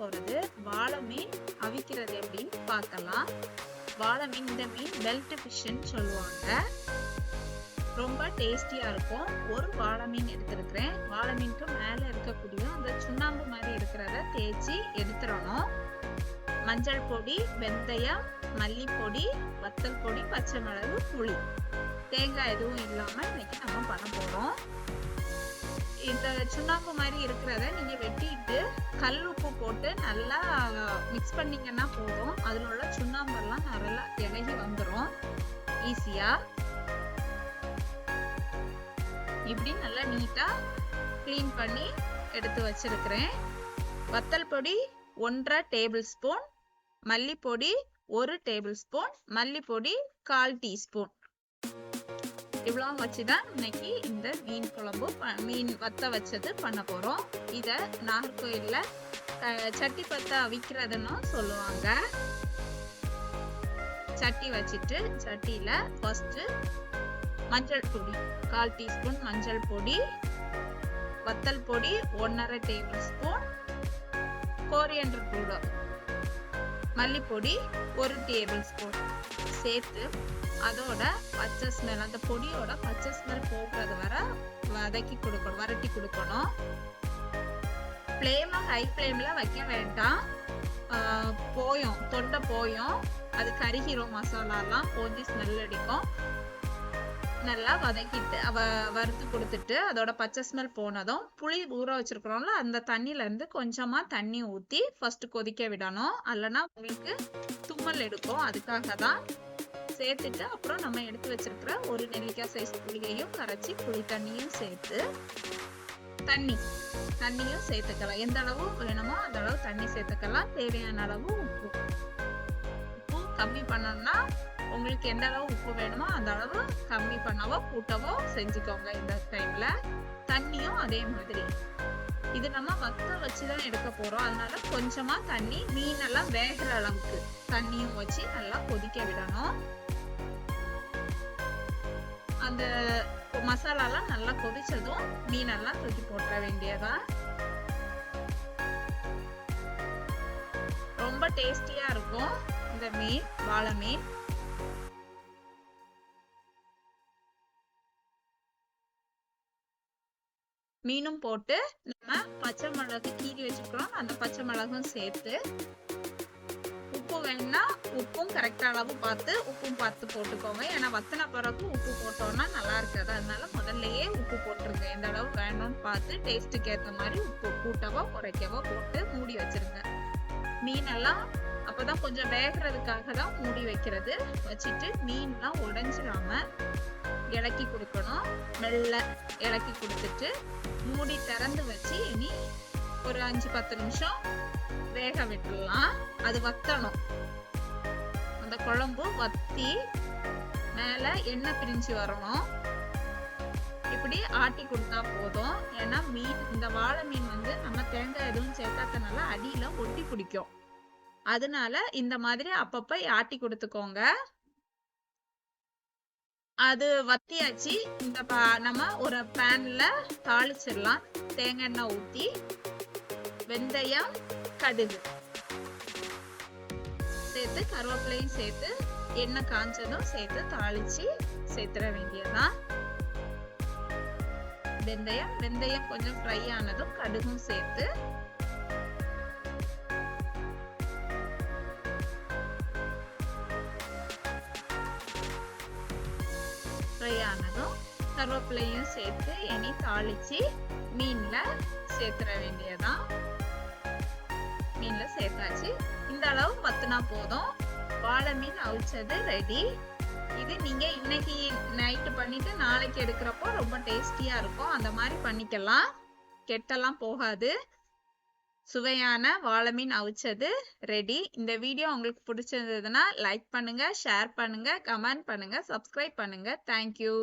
போறது. வாழை மீன் அவிக்கிறது எப்படின்னு பார்க்கலாம். வாழை மீன் இந்த மீன் பெல்ட் ஃபிஷ்ன்னு சொல்லுவாங்க. ரொம்ப டேஸ்டியா இருக்கும். ஒரு வாழை மீன் எடுத்திருக்கிறேன். வாழை மீனுக்கு மேல இருக்கக்கூடிய அந்த சுண்ணாம்பு மாதிரி இருக்கிறத தேய்ச்சி எடுத்துடணும். மஞ்சள் பொடி வெந்தயம் மல்லிப்பொடி வத்தல் பொடி பச்சை மிளகு புளி. தேங்காய் எதுவும் இல்லாம இன்னைக்கு நம்ம பண்ண போறோம். இந்த சுண்ணாம்பு மாதிரி இருக்கிறத நீங்க வெட்டிட்டு கல் நல்லா மிக்ஸ் பண்ணிங்கன்னா போதும். அதில் உள்ள சுண்ணாம்பெல்லாம் நல்லா இலகி வந்துடும் ஈஸியாக இப்படி நல்லா நீட்டாக க்ளீன் பண்ணி எடுத்து வச்சிருக்கிறேன். வத்தல் பொடி ஒன்றரை டேபிள் ஸ்பூன் மல்லிப்பொடி ஒரு டேபிள் ஸ்பூன் மல்லிப்பொடி கால் டீஸ்பூன் இவ்வளோ வச்சு தான் இன்னைக்கு இந்த மீன் குழம்பு ப- மீன் வத்த வச்சது பண்ண போகிறோம் இதை நாகர்கோயிலில் சட்டி பத்தா அவிக்கிறதுன்னு சொல்லுவாங்க. சட்டி வச்சுட்டு சட்டியில் ஃபஸ்ட்டு மஞ்சள் பொடி கால் டீஸ்பூன் மஞ்சள் பொடி வத்தல் பொடி ஒன்றரை டேபிள் ஸ்பூன் கோரியண்டர் பவுடர் மல்லிப்பொடி ஒரு டேபிள் ஸ்பூன் சேர்த்து அதோட பச்சை ஸ்மெல் அந்த பொடியோட பச்சை ஸ்மெல் போகிறது வர வதக்கி கொடுக்கணும் வரட்டி கொடுக்கணும். ஃப்ளேமை ஹை ஃப்ளேமில் வைக்க வேண்டாம். போயும் தொண்டை போயும். அது கருகிரும் மசாலாலாம் போஞ்சி ஸ்மெல் அடிக்கும். நல்லா வதக்கிட்டு அவ வறுத்து கொடுத்துட்டு அதோட பச்சை ஸ்மெல் போனதும் புளி ஊற வச்சிருக்கிறோம்ல அந்த தண்ணியிலேருந்து கொஞ்சமாக தண்ணி ஊற்றி ஃபர்ஸ்ட் கொதிக்க விடணும். அல்லனா உங்களுக்கு தும்மல் எடுக்கும். அதுக்காக தான் சேர்த்துட்டு அப்புறம் நம்ம எடுத்து வச்சிருக்கிற ஒரு நெல்லிக்காய் சைஸ் புளியையும் கரைச்சி புளி தண்ணியும் சேர்த்து தண்ணி. தண்ணியும் சேர்த்துக்கலாம். எந்த அளவு வேணுமோ அந்த அளவு தண்ணி சேர்த்துக்கலாம். தேவையான அளவு உப்பு. உப்பு கம்மி பண்ணணும்னா உங்களுக்கு எந்த அளவு உப்பு வேணுமோ அந்த அளவு கம்மி பண்ணவோ கூட்டவோ செஞ்சுக்கோங்க இந்த டைம்ல தண்ணியும் அதே மாதிரி. இது நம்ம வத்த வச்சுதான் எடுக்க போறோம். அதனால கொஞ்சமா தண்ணி மீன் எல்லாம் வேகிற அளவுக்கு தண்ணியும் வச்சு நல்லா கொதிக்க விடணும். அந்த மசாலாலாம் நல்லா கொதிச்சதும் மீனெல்லாம் தூக்கி போட்டுற வேண்டியதா? ரொம்ப டேஸ்டியா இருக்கும் இந்த மீன் வாழை மீன். மீனும் போட்டு நம்ம பச்சை மிளகு கீறி வச்சுக்கிறோம் அந்த பச்சை மிளகும் சேர்த்து வேணும்னா உப்பும் கரெக்டாக அளவு பார்த்து உப்பும் பார்த்து போட்டுக்கோங்க. ஏன்னா வத்தின பிறகு உப்பு போட்டோம்னா நல்லா இருக்காது. அதனால முதல்லயே உப்பு போட்டுருங்க. எந்த அளவு வேணும்னு பார்த்து டேஸ்ட்டுக்கு ஏற்ற மாதிரி உப்பு கூட்டவோ குறைக்கவோ போட்டு மூடி வச்சிருங்க. மீனெல்லாம் அப்பதான் கொஞ்சம் வேகிறதுக்காக தான் மூடி வைக்கிறது. வச்சுட்டு மீன்லாம் உடஞ்சிடாம இலக்கி கொடுக்கணும். மெல்ல இலக்கி கொடுத்துட்டு மூடி திறந்து வச்சு இனி ஒரு அஞ்சு பத்து நிமிஷம் வேக விட்டுடலாம். அது வத்தணும். அந்த குழம்பு வத்தி மேல எண்ணெய் பிரிஞ்சு வரணும். இப்படி ஆட்டி கொடுத்தா போதும். ஏன்னா மீன் இந்த வாழை மீன் வந்து நம்ம தேங்காய் எதுவும் சேர்க்காதனால அடியில ஒட்டி பிடிக்கும். அதனால இந்த மாதிரி அப்பப்ப ஆட்டி கொடுத்துக்கோங்க. அது வத்தியாச்சு. இந்த நம்ம ஒரு பேன்ல தாளிச்சிடலாம். தேங்காய் எண்ணெய் ஊத்தி வெந்தயம் கடுகு. சேர்த்து கருவேப்பிலையும் சேர்த்து எண்ணெய் காஞ்சதும் சேர்த்து தாளிச்சு சேர்த்துட வேண்டியதான் வெந்தயம் வெந்தயம் கொஞ்சம் ஃப்ரை ஆனதும் கடுகும் சேர்த்து. ஃப்ரை ஆனதும் கருவேப்பிலையும் சேர்த்து இனி தாளிச்சு மீன்ல சேர்த்துட வேண்டியதான் மீன்ல சேர்த்தாச்சு. இந்த அளவு வத்துனா போதும். வாழை மீன் அவிச்சது ரெடி இது நீங்க இன்னைக்கு நைட்டு பண்ணிட்டு நாளைக்கு எடுக்கிறப்போ ரொம்ப டேஸ்டியா இருக்கும். அந்த மாதிரி பண்ணிக்கலாம். கெட்டெல்லாம் போகாது. சுவையான வாழை மீன் அவிச்சது ரெடி இந்த வீடியோ உங்களுக்கு பிடிச்சிருந்ததுன்னா லைக் பண்ணுங்க ஷேர் பண்ணுங்க கமெண்ட் பண்ணுங்க சப்ஸ்கிரைப் பண்ணுங்க. தேங்க்யூ